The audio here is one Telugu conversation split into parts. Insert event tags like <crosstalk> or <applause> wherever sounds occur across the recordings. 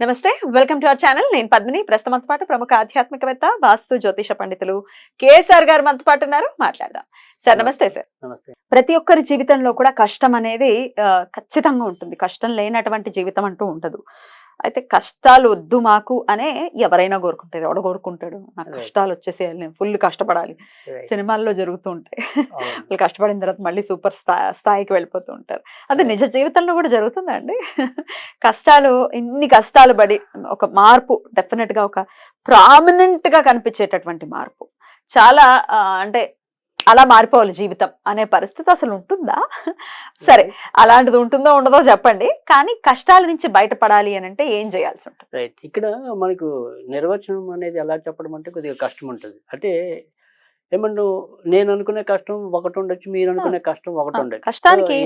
నమస్తే వెల్కమ్ టు అవర్ ఛానల్. నేను పద్మిని. ప్రస్తుతం మనతో పాటు ప్రముఖ ఆధ్యాత్మికవేత్త వాస్తు జ్యోతిష పండితులు కేఎస్ఆర్ గారు మనతో పాటు ఉన్నారు. మాట్లాడదాం. సార్ నమస్తే. సార్. నమస్తే. ప్రతి ఒక్కరి జీవితంలో కూడా కష్టం అనేది ఖచ్చితంగా ఉంటుంది. కష్టం లేనటువంటి జీవితం అంటూ ఉండదు. అయితే కష్టాలు వద్దు మాకు అనే ఎవరైనా కోరుకుంటారు ఎవడ కోరుకుంటాడు నాకు. కష్టాలు వచ్చేసేయాలి నేను ఫుల్ కష్టపడాలి. సినిమాల్లో జరుగుతూ ఉంటాయి. వాళ్ళు కష్టపడిన తర్వాత మళ్ళీ సూపర్ స్థా స్థాయికి వెళ్ళిపోతూ ఉంటారు అది. నిజ జీవితంలో కూడా జరుగుతుందండి కష్టాలు ఇన్ని కష్టాలు పడి ఒక మార్పు డెఫినెట్గా ఒక ప్రామినెంట్గా కనిపించేటటువంటి మార్పు చాలా అంటే అలా మారిపోవాలి జీవితం అనే పరిస్థితి అసలు ఉంటుందా? సరే అలాంటిది ఉంటుందో ఉండదో చెప్పండి. కానీ కష్టాల నుంచి బయటపడాలి అని అంటే ఏం చేయాల్సి ఉంటుంది? రైట్. ఇక్కడ మనకు నిర్వచనం అనేది ఎలా చెప్పడం అంటే కొద్దిగా కష్టం ఉంటుంది. అంటే ఏమన్నా నేను అనుకునే కష్టం ఒకటి ఉండొచ్చు మీరు అనుకునే కష్టం ఒకటి ఉండొచ్చు. కష్టానికి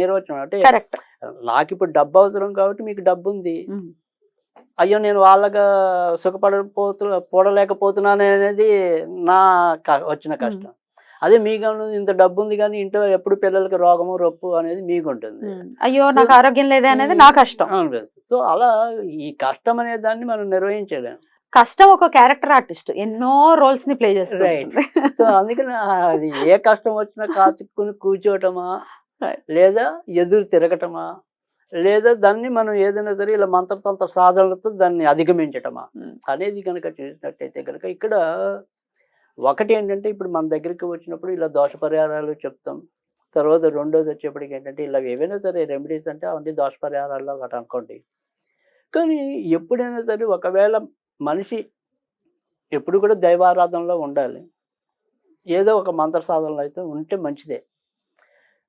నిర్వచనం అంటే కరెక్ట్. నాకు ఇప్పుడు డబ్బు అవసరం కాబట్టి మీకు డబ్బు ఉంది. అయ్యో నేను వాళ్ళగా సుఖపడపోతు పడలేకపోతున్నాను అనేది నా వచ్చిన కష్టం. అదే మీకు ఇంత డబ్బు ఉంది కానీ ఇంట్లో ఎప్పుడు పిల్లలకి రోగము రొప్పు అనేది మీకు ఉంటుంది అయ్యో నాకు ఆరోగ్యం లేదే అనేది నా కష్టం. సో అలా ఈ కష్టం అనే దాన్ని మనం నిర్వహించలేం. కష్టం ఒక క్యారెక్టర్ ఆర్టిస్ట్. ఎన్నో రోల్స్ని ప్లే చేస్తుంది Right. సో అందుకని అది ఏ కష్టం వచ్చినా కాచుకుని కూర్చోవటమా Right. లేదా ఎదురు తిరగటమా? లేదా దాన్ని మనం ఏదైనా సరే ఇలా మంత్రతంత్ర సాధనలతో దాన్ని అధిగమించటమా. అనేది కనుక చూసినట్టయితే కనుక ఇక్కడ ఒకటి ఏంటంటే ఇప్పుడు మన దగ్గరికి వచ్చినప్పుడు ఇలా దోష పరిహారాలు చెప్తాం. తర్వాత రెండోది వచ్చేప్పటికి ఏంటంటే ఇలా ఏవైనా సరే రెమెడీస్ అంటే అవన్నీ దోష పరిహారాల్లో ఒకటి అనుకోండి. కానీ ఎప్పుడైనా సరే ఒకవేళ మనిషి ఎప్పుడు కూడా దైవారాధనలో ఉండాలి. ఏదో ఒక మంత్ర సాధనలో అయితే ఉంటే మంచిదే.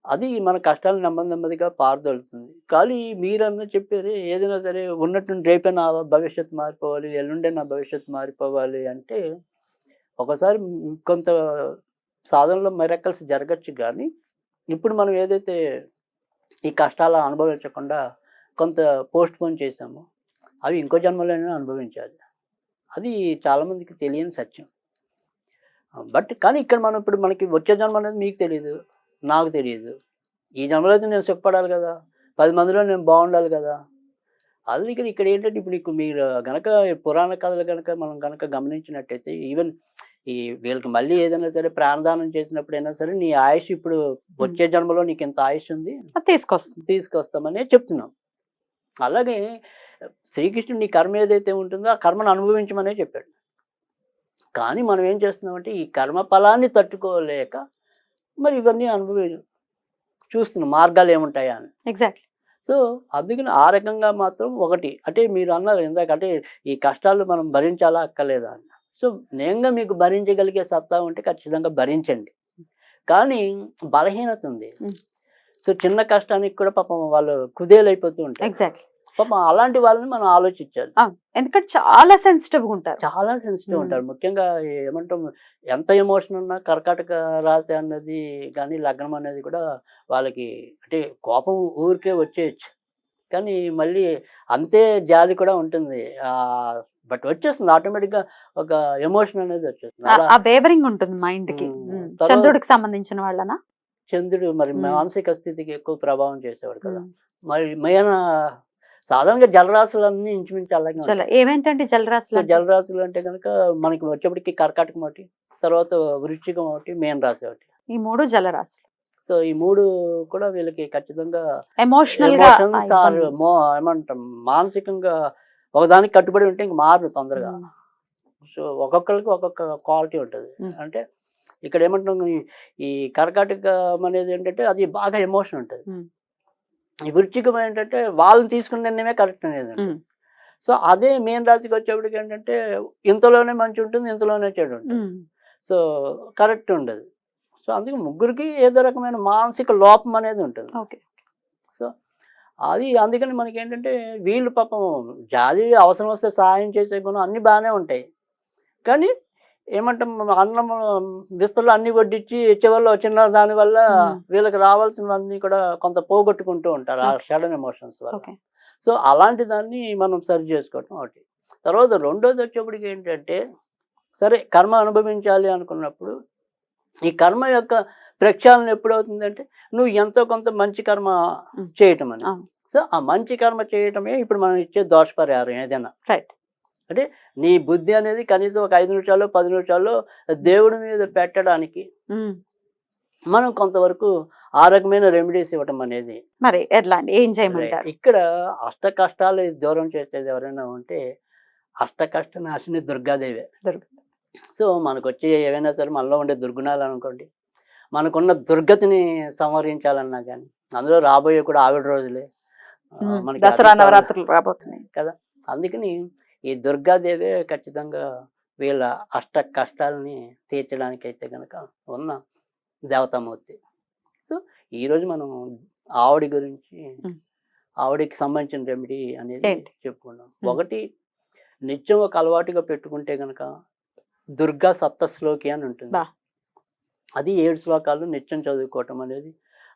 అది మన కష్టాలు నెమ్మది నెమ్మదిగా పారదొలుతుంది. కానీ మీరన్నా చెప్పారు ఏదైనా సరే ఉన్నట్టు రేపే నా భవిష్యత్తు మారిపోవాలి ఎల్లుండే నా భవిష్యత్తు మారిపోవాలి అంటే ఒకసారి కొంత సాధనలో మెరకల్స్ జరగచ్చు కానీ ఇప్పుడు మనం ఏదైతే ఈ కష్టాలు అనుభవించకుండా కొంత పోస్ట్ పోన్ చేసామో అవి ఇంకో జన్మలోనే అనుభవించాలి. అది చాలామందికి తెలియని సత్యం. బట్ కానీ ఇక్కడ మనం ఇప్పుడు మనకి వచ్చే జన్మ అనేది మీకు తెలియదు నాకు తెలియదు ఈ జన్మలో అయితే నేను సుఖపడాలి కదా. పది మందిలో నేను బాగుండాలి కదా. అది ఇక్కడ ఇక్కడ ఏంటంటే ఇప్పుడు నీకు మీరు గనక పురాణ కథలు గనక మనం గనక గమనించినట్టయితే ఈవెన్ ఈ వీళ్ళకి మళ్ళీ ఏదైనా సరే ప్రాణదానం చేసినప్పుడు సరే నీ ఆయుష్ ఇప్పుడు వచ్చే జన్మలో నీకు ఇంత ఆయుష్ ఉంది? అది తీసుకొస్తుంది. తీసుకొస్తామనే చెప్తున్నాం. అలాగే శ్రీకృష్ణుడు నీ కర్మ ఏదైతే ఉంటుందో ఆ కర్మను అనుభవించమనే చెప్పాడు. కానీ మనం ఏం చేస్తున్నామంటే ఈ కర్మ ఫలాన్ని తట్టుకోలేక మరి ఇవన్నీ అనుభవి చూస్తున్నాం మార్గాలు ఏముంటాయా అని. ఎగ్జాక్ట్లీ సో అందుకని ఆ రకంగా మాత్రం ఒకటి అంటే మీరు అన్నారు ఇందాక అంటే ఈ కష్టాలు మనం భరించాలా అక్కర్లేదా అని. సో నేనుగా మీకు భరించగలిగే సత్తా ఉంటే ఖచ్చితంగా భరించండి. కానీ బలహీనత ఉంది. సో చిన్న కష్టానికి కూడా పాపం వాళ్ళు కుదేలైపోతూ ఉంటారు. ఎగ్జాక్ట్లీ పాపం అలాంటి వాళ్ళని మనం ఆలోచించాలి. ఎందుకంటే చాలా సెన్సిటివ్ ఉంటారు చాలా సెన్సిటివ్. ఉంటారు. ముఖ్యంగా ఏమంటాం ఎంత ఎమోషన్ ఉన్నా కర్కాటక రాశి అన్నది కానీ లగ్నం అనేది కూడా వాళ్ళకి అంటే కోపం ఊరికే వచ్చేయచ్చు. కానీ మళ్ళీ అంతే జాలి కూడా ఉంటుంది. ఆ బట్ వచ్చేస్తుంది. ఆటోమేటిక్గా ఒక ఎమోషన్ అనేది వచ్చేస్తుంది. ఆ- ఉంటుంది మైండ్కి ఉమ్, ఉమ్. తర్వాత- చంద్రుడికి సంబంధించిన వాళ్ళనా? చంద్రుడు మరి. మానసిక స్థితికి ఎక్కువ ప్రభావం చేసేవాడు కదా. మరి మన సాధారణంగా జలరాశులన్నీ ఇంచుమించు అలాగే ఏమేంటంటే జలరాశి సో జలరాశులు అంటే కనుక మనకి వచ్చేప్పటికి కర్కాటకం ఒకటి తర్వాత వృశ్చికం ఒకటి మేన్ రాశి ఒకటి. ఈ మూడు జలరాశులు. సో ఈ మూడు కూడా వీళ్ళకి ఖచ్చితంగా ఎమోషనల్ ఏమంటాం మానసికంగా ఒకదానికి కట్టుబడి ఉంటే ఇంక మారు తొందరగా. సో ఒక్కొక్కరికి ఒక్కొక్క క్వాలిటీ ఉంటుంది. అంటే ఇక్కడ ఏమంటాం ఈ- కర్కాటకం అనేది ఏంటంటే అది బాగా ఎమోషన్ ఉంటుంది. ఈ ఏంటంటే వాళ్ళని తీసుకున్న నిర్ణయమే కరెక్ట్ అనేది. సో అదే మెయిన్ రాశికి వచ్చేప్పటికి ఏంటంటే ఇంతలోనే మంచి ఉంటుంది ఇంతలోనే చెడు ఉంటుంది. సో కరెక్ట్ ఉండదు. సో అందుకే ముగ్గురికి ఏదో రకమైన మానసిక లోపం అనేది ఉంటుంది. ఓకే. సో అది అందుకని మనకి ఏంటంటే వీళ్ళు పాపం జాలి అవసరం వస్తే సహాయం చేసే గుణం అన్నీ బాగానే ఉంటాయి. కానీ ఏమంటాం అన్నం విస్తలు అన్ని వడ్డించి చివరిలో చిన్న దాని వల్ల మ్మ్. వీళ్ళకి రావాల్సినవన్నీ కూడా కొంత పోగొట్టుకుంటూ ఉంటారు ఆ. సడన్ ఎమోషన్స్ వల్ల సో అలాంటి దాన్ని మనం సరి చేసుకోవటం ఒకటి తర్వాత రెండోది వచ్చేప్పటికి ఏంటంటే సరే కర్మ అనుభవించాలి అనుకున్నప్పుడు ఈ కర్మ యొక్క ప్రక్షాళన ఎప్పుడవుతుందంటే నువ్వు ఎంతో కొంత మంచి కర్మ. చేయటం అని. సో ఆ మంచి కర్మ చేయటమే ఇప్పుడు మనం ఇచ్చే దోష పరిహారం ఏదైనా రైట్ నీ బుద్ధి అనేది కనీసం ఒక ఐదు నిమిషాలు పది నిమిషాలు దేవుడి మీద పెట్టడానికి మనం కొంతవరకు ఆ రకమైన రెమెడీస్ ఇవ్వటం అనేది మరి ఎట్లా ఏం చేయమంటారు? ఇక్కడ అష్ట కష్టాలు దూరం చేసేది ఎవరైనా ఉంటే అష్ట కష్ట నాశిని దుర్గాదేవే. దుర్గా. సో మనకు వచ్చే ఏవైనా సరే మనలో ఉండే దుర్గుణాలు అనుకోండి మనకున్న దుర్గతిని సంహరించాలన్నా కానీ అందులో రాబోయే కూడా ఆవిడ రోజులే. మనకి దసరా నవరాత్రులు రాబోతున్నాయి. అందుకని ఈ దుర్గాదేవే ఖచ్చితంగా వీళ్ళ అష్ట కష్టాలని తీర్చడానికి అయితే కనుక ఉన్న దేవతామూర్తి సో ఈరోజు మనం ఆవిడ గురించి. ఆవిడకి సంబంధించిన రెమెడీ అనేది? చెప్పుకున్నాం. ఒకటి నిత్యం ఒక అలవాటుగా పెట్టుకుంటే కనుక దుర్గా సప్తశ్లోకి అని ఉంటుంది. అది ఏడు శ్లోకాలు నిత్యం చదువుకోవటం అనేది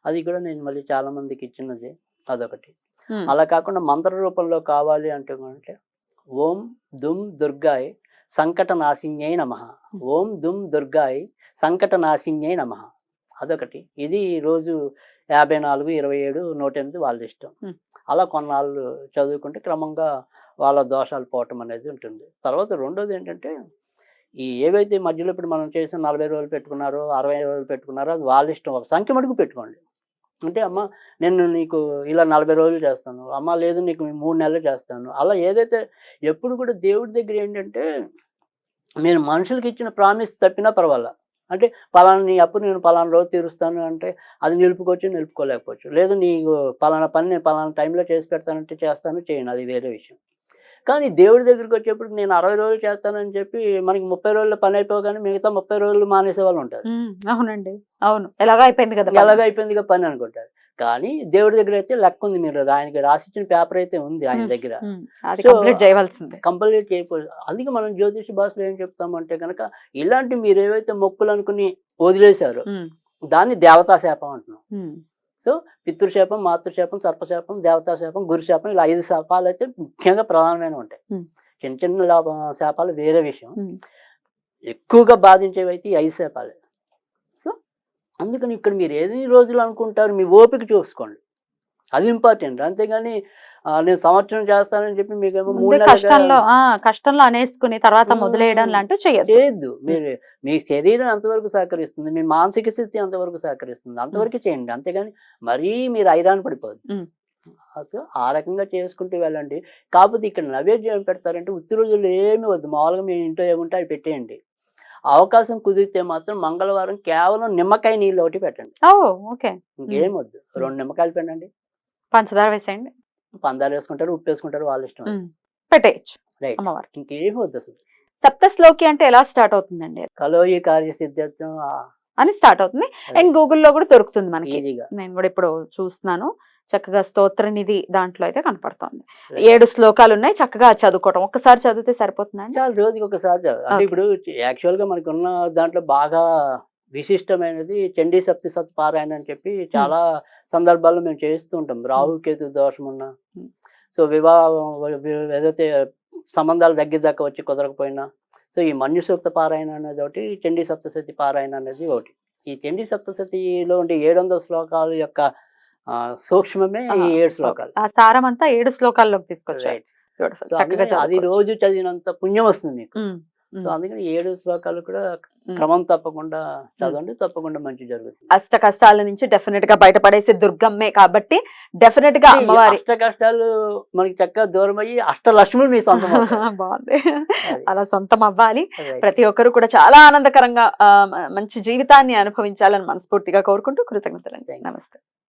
అది కూడా నేను మళ్ళీ చాలా మందికి ఇచ్చినది అదొకటి అలా కాకుండా మంత్ర రూపంలో కావాలి అంటే అంటే ఓం దుమ్ దుర్గాయ్ సంకట నాశిన్యై నమ ఓం దుమ్ దుర్గాయ్ సంకట నాశిన్యై నమ. అదొకటి. ఇది రోజు యాభై నాలుగు ఇరవై ఏడు నూట ఎనిమిది వాళ్ళ ఇష్టం. అలా కొన్నాళ్ళు చదువుకుంటే క్రమంగా వాళ్ళ దోషాలు పోవటం అనేది ఉంటుంది. తర్వాత రెండోది ఏంటంటే ఈ ఏవైతే మధ్యలో ఇప్పుడు మనం చేసిన నలభై రోజులు పెట్టుకున్నారో అరవై రోజులు పెట్టుకున్నారో అది వాళ్ళ ఇష్టం. ఒక సంఖ్య మటుకు పెట్టుకోండి. అంటే అమ్మ నేను నీకు ఇలా నలభై రోజులు చేస్తాను. అమ్మ లేదు నీకు మూడు నెలలు చేస్తాను. అలా ఏదైతే ఎప్పుడు కూడా దేవుడి దగ్గర ఏంటంటే నేను మనుషులకి ఇచ్చిన ప్రామిస్ తప్పినా పర్వాలా. అంటే పలానా నీ అప్పు నేను పలానా రోజు తీరుస్తాను అంటే అది నిలుపుకోవచ్చు నిలుపుకోలేకపోవచ్చు. లేదు నీకు పలానా పని నేను పలానా టైంలో చేసి పెడతానంటే చేస్తాను చేయను. అది వేరే విషయం. కానీ దేవుడి దగ్గరికి వచ్చేప్పుడు నేను అరవై రోజులు చేస్తానని చెప్పి మనకి ముప్పై రోజుల్లో పని అయిపోగానే మిగతా ముప్పై రోజులు మానేసే వాళ్ళు ఉంటారు. అవునండి. అవును. ఎలాగో అయిపోయింది కదా పని. ఎలాగ అయిపోయిందిగా పని అనుకుంటారు. కానీ దేవుడి దగ్గర అయితే లెక్క ఉంది మీరు ఆయనకి రాసిచ్చిన పేపర్ అయితే ఉంది ఆయన. దగ్గర. కంప్లీట్ చేయవలసిందే. చేయకూడదు. అందుకే మనం జ్యోతిష భాషలో ఏం చెప్తామంటే కనుక ఇలాంటి మీరు ఏవైతే మొక్కులు అనుకుని వదిలేశారో దాన్ని దేవతా శాపం అంటున్నాం. ఉమ్, పితృశాపం మాతృశాపం సర్పశాపం దేవతా శాపం గురుశాపం ఇలా ఐదు శాపాలు అయితే ముఖ్యంగా ప్రధానమైన ఉంటాయి. చిన్న చిన్న శాపాలు వేరే విషయం. ఎక్కువగా బాధించేవి అయితే ఈ ఐదు శాపాలే సో అందుకని ఇక్కడ మీరు ఎన్ని రోజులు అనుకుంటారు మీ ఓపిక చూసుకోండి అది ఇంపార్టెంట్. అంతేగాని నేను సంవత్సరం చేస్తానని చెప్పి మీకేమో మూడు కష్టంలో కష్టంలో అనేసుకుని తర్వాత ఉమ్. మొదలేయడం లాంటివి చేయొద్దు. చేయొద్దు మీరు మీ శరీరం ఎంతవరకు సహకరిస్తుంది. మీ మానసిక స్థితి ఎంతవరకు సహకరిస్తుంది. అంతవరకు చేయండి. అంతేగాని మరీ మీరు ఐరాన్ పడిపోద్దు ఉమ్. సో ఆ రకంగా చేసుకుంటూ వెళ్ళండి. కాకపోతే ఇక్కడ నైవేద్యం ఏం పెడతారంటే ఉత్తి రోజులు ఏమి వద్దు. మామూలుగా మీ ఇంట్లో ఏముంటే అవి పెట్టేయండి. అవకాశం కుదిరితే మాత్రం మంగళవారం కేవలం నిమ్మకాయ నీళ్ళు ఒకటి పెట్టండి. ఓకే. ఇంకేం వద్దు. రెండు నిమ్మకాయలు పెట్టండి. పంచదార వేసేయండి. పందాలు వేసుకుంటారు ఉప్పు వేసుకుంటారు వాళ్ళ ఇష్టం పెట్టేయచ్చు రైట్. అమ్మవారికి. ఇంకేం వద్దు అసలు. సప్తశ్లోకి అంటే ఎలా స్టార్ట్ అవుతుందండి? కలోయి కార్యసిద్ధత్వం అని స్టార్ట్ అవుతుంది. అండ్ గూగుల్లో కూడా దొరుకుతుంది మనకి. ఈజీగా. నేను కూడా ఇప్పుడు చూస్తున్నాను. చక్కగా స్తోత్ర నిధి దాంట్లో అయితే కనపడుతోంది. ఏడు శ్లోకాలు ఉన్నాయి. చక్కగా చదువుకోవటం. ఒక్కసారి చదివితే సరిపోతుందండి చాలా రోజుకి ఒకసారి. అంటే. ఇప్పుడు యాక్చువల్గా మనకు ఉన్న దాంట్లో బాగా విశిష్టమైనది చండీ సప్తి సత్ పారాయణ అని చెప్పి చాలా సందర్భాల్లో మేము చేస్తూ ఉంటాం. రాహు కేతు దోషం ఉన్న. సో వివాహం ఏదైతే సంబంధాలు దగ్గర దాకా వచ్చి కుదరకపోయినా సో ఈ మన్యు సూక్త పారాయణ అనేది ఒకటి చండీ సప్తశతి పారాయణ అనేది ఒకటి. ఈ చండీ సప్తశతిలో ఉండే ఏడు వందల శ్లోకాల యొక్క సూక్ష్మమే ఈ ఏడు శ్లోకాలు. ఆ సారం అంతా ఏడు శ్లోకాల్లోకి అందుకని అది. రోజు చదివినంత పుణ్యం వస్తుంది మీకు. సో అందుకని ఏడు శ్లోకాలు కూడా. క్రమం తప్పకుండా చదవండి తప్పకుండా మంచి జరుగుతుంది అష్ట కష్టాల నుంచి డెఫినెట్గా బయటపడేసే దుర్గమ్మే కాబట్టి డెఫినెట్గా అమ్మవారి అష్ట కష్టాలు మనకి చక్కగా దూరం అయ్యి అష్ట లక్ష్ములు మీ సొంతం. <laughs> బాగుంది. అలా సొంతం అవ్వాలి. ప్రతి ఒక్కరు కూడా చాలా ఆనందకరంగా మంచి జీవితాన్ని అనుభవించాలని మనస్ఫూర్తిగా కోరుకుంటూ you. నమస్తే